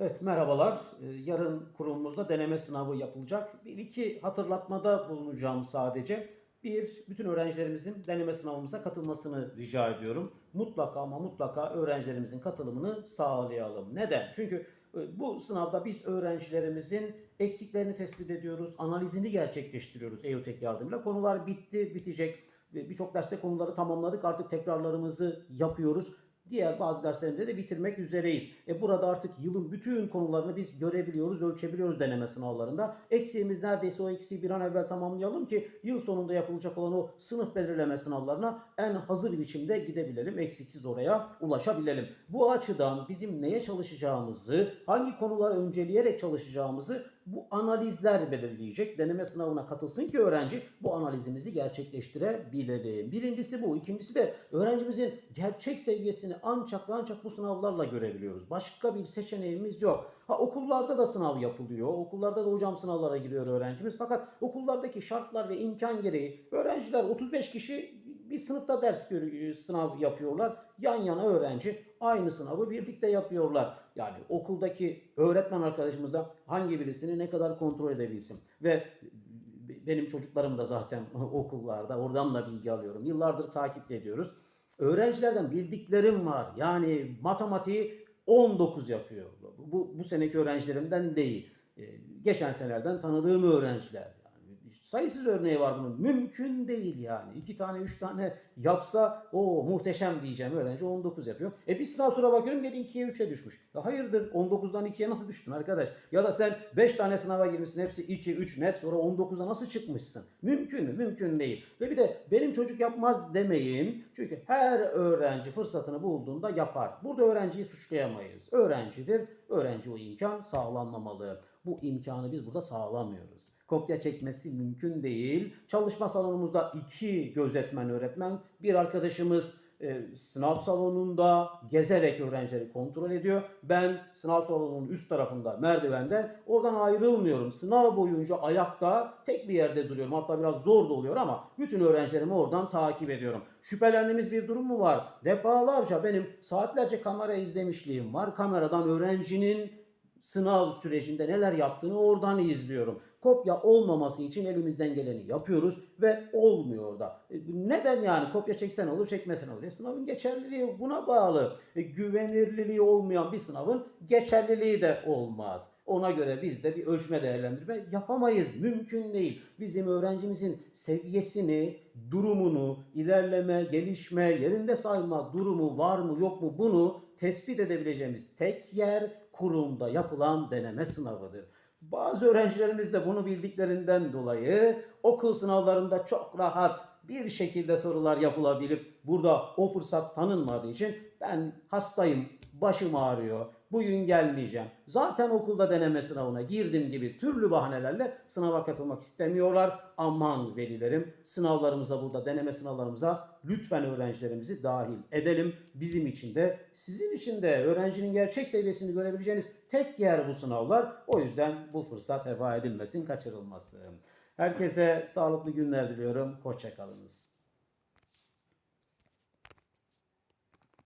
Evet merhabalar. Ee, Yarın kurumumuzda deneme sınavı yapılacak. Bir iki hatırlatmada bulunacağım sadece. Bir, bütün öğrencilerimizin deneme sınavımıza katılmasını rica ediyorum. Mutlaka ama mutlaka öğrencilerimizin katılımını sağlayalım. Neden? Çünkü e, bu sınavda biz öğrencilerimizin eksiklerini tespit ediyoruz, analizini gerçekleştiriyoruz EUTEK yardımıyla. Konular bitti, bitecek. Birçok derste konuları tamamladık. Artık tekrarlarımızı yapıyoruz. Diğer bazı derslerimizi de bitirmek üzereyiz. E burada artık yılın bütün konularını biz görebiliyoruz, ölçebiliyoruz deneme sınavlarında. Eksiğimiz neredeyse o eksiği bir an evvel tamamlayalım ki yıl sonunda yapılacak olan o sınıf belirleme sınavlarına en hazır biçimde gidebilelim. Eksiksiz oraya ulaşabilelim. Bu açıdan bizim neye çalışacağımızı, hangi konuları önceleyerek çalışacağımızı bu analizler belirleyecek. Deneme sınavına katılsın ki öğrenci bu analizimizi gerçekleştirebilelim. Birincisi bu. İkincisi de öğrencimizin gerçek seviyesini ancak ancak bu sınavlarla görebiliyoruz. Başka bir seçeneğimiz yok. Ha okullarda da sınav yapılıyor. Okullarda da hocam sınavlara giriyor öğrencimiz. Fakat okullardaki şartlar ve imkan gereği öğrenciler 35 kişi bir sınıfta ders görüyor, sınav yapıyorlar. Yan yana öğrenci aynı sınavı birlikte yapıyorlar. Yani okuldaki öğretmen arkadaşımız da hangi birisini ne kadar kontrol edebilsin. Ve benim çocuklarım da zaten okullarda oradan da bilgi alıyorum. Yıllardır takip ediyoruz. Öğrencilerden bildiklerim var. Yani matematiği 19 yapıyor. Bu, bu seneki öğrencilerimden değil. Ee, geçen senelerden tanıdığım öğrenciler. Sayısız örneği var bunun. Mümkün değil yani. İki tane, üç tane yapsa o muhteşem diyeceğim öğrenci 19 yapıyor. E bir sınav sonra bakıyorum geri 2'ye 3'e düşmüş. Ya hayırdır 19'dan 2'ye nasıl düştün arkadaş? Ya da sen 5 tane sınava girmişsin hepsi 2, 3 net sonra 19'a nasıl çıkmışsın? Mümkün mü? Mümkün değil. Ve bir de benim çocuk yapmaz demeyin. Çünkü her öğrenci fırsatını bulduğunda yapar. Burada öğrenciyi suçlayamayız. Öğrencidir. Öğrenci o imkan sağlanmamalı. Bu imkanı biz burada sağlamıyoruz. Kopya çekmesi mümkün değil. Çalışma salonumuzda iki gözetmen öğretmen, bir arkadaşımız e, sınav salonunda gezerek öğrencileri kontrol ediyor. Ben sınav salonunun üst tarafında merdivenden oradan ayrılmıyorum. Sınav boyunca ayakta tek bir yerde duruyorum. Hatta biraz zor da oluyor ama bütün öğrencilerimi oradan takip ediyorum. Şüphelendiğimiz bir durum mu var? Defalarca benim saatlerce kamera izlemişliğim var. Kameradan öğrencinin sınav sürecinde neler yaptığını oradan izliyorum. Kopya olmaması için elimizden geleni yapıyoruz ve olmuyor da. E, Neden yani kopya çeksen olur çekmesen olur. E, sınavın geçerliliği buna bağlı. E, güvenirliliği olmayan bir sınavın geçerliliği de olmaz. Ona göre biz de bir ölçme değerlendirme yapamayız. Mümkün değil. Bizim öğrencimizin seviyesini, durumunu, ilerleme, gelişme, yerinde sayma durumu var mı yok mu bunu tespit edebileceğimiz tek yer kurumda yapılan deneme sınavıdır. Bazı öğrencilerimiz de bunu bildiklerinden dolayı okul sınavlarında çok rahat bir şekilde sorular yapılabilip burada o fırsat tanınmadığı için ben hastayım, başım ağrıyor, bugün gelmeyeceğim. Zaten okulda deneme sınavına girdim gibi türlü bahanelerle sınava katılmak istemiyorlar. Aman velilerim sınavlarımıza burada deneme sınavlarımıza lütfen öğrencilerimizi dahil edelim. Bizim için de sizin için de öğrencinin gerçek seviyesini görebileceğiniz tek yer bu sınavlar. O yüzden bu fırsat heba edilmesin, kaçırılmasın. Herkese sağlıklı günler diliyorum. Hoşçakalınız.